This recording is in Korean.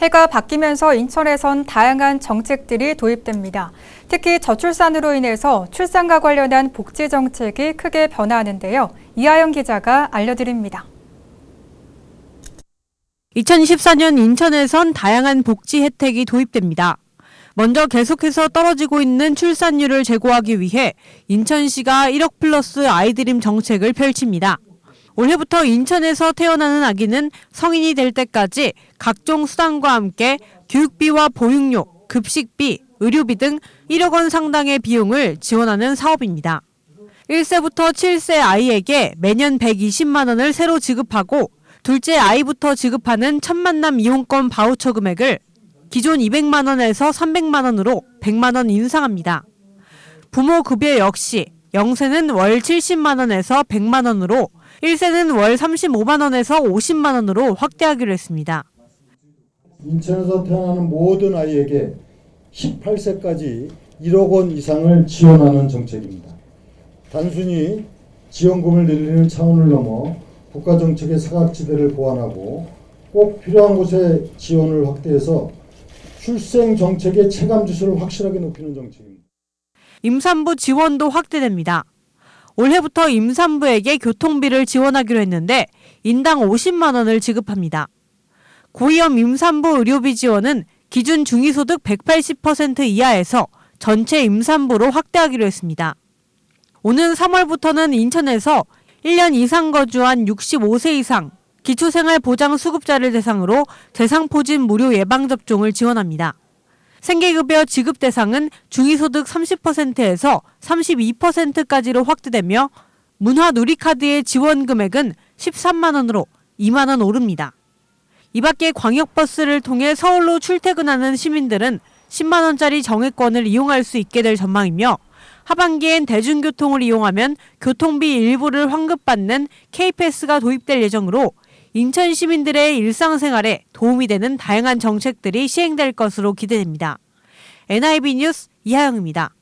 해가 바뀌면서 인천에선 다양한 정책들이 도입됩니다. 특히 저출산으로 인해서 출산과 관련한 복지 정책이 크게 변화하는데요. 이하영 기자가 알려드립니다. 2014년 인천에선 다양한 복지 혜택이 도입됩니다. 먼저 계속해서 떨어지고 있는 출산율을 제고하기 위해 인천시가 1억 플러스 아이드림 정책을 펼칩니다. 올해부터 인천에서 태어나는 아기는 성인이 될 때까지 각종 수당과 함께 교육비와 보육료, 급식비, 의료비 등 1억 원 상당의 비용을 지원하는 사업입니다. 1세부터 7세 아이에게 매년 120만 원을 새로 지급하고 둘째 아이부터 지급하는 첫 만남 이용권 바우처 금액을 기존 200만 원에서 300만 원으로 100만 원 인상합니다. 부모 급여 역시 0세는 월 70만 원에서 100만 원으로 1세는 월 35만 원에서 50만 원으로 확대하기로 했습니다. 인천에서 태어나는 모든 아이에게 18세까지 1억 원 이상을 지원하는 정책입니다. 단순히 지원금을 늘리는 차원을 넘어 국가 정책의 사각지대를 보완하고 꼭 필요한 곳에 지원을 확대해서 출생 정책의 체감 지수를 확실하게 높이는 정책입니다. 임산부 지원도 확대됩니다. 올해부터 임산부에게 교통비를 지원하기로 했는데 인당 50만 원을 지급합니다. 고위험 임산부 의료비 지원은 기준 중위소득 180% 이하에서 전체 임산부로 확대하기로 했습니다. 오는 3월부터는 인천에서 1년 이상 거주한 65세 이상 기초생활보장 수급자를 대상으로 대상포진 무료 예방접종을 지원합니다. 생계급여 지급 대상은 중위소득 30%에서 32%까지로 확대되며 문화 누리카드의 지원 금액은 13만 원으로 2만 원 오릅니다. 이 밖에 광역버스를 통해 서울로 출퇴근하는 시민들은 10만 원짜리 정액권을 이용할 수 있게 될 전망이며 하반기엔 대중교통을 이용하면 교통비 일부를 환급받는 K패스가 도입될 예정으로 인천 시민들의 일상생활에 도움이 되는 다양한 정책들이 시행될 것으로 기대됩니다. NIB 뉴스 이하영입니다.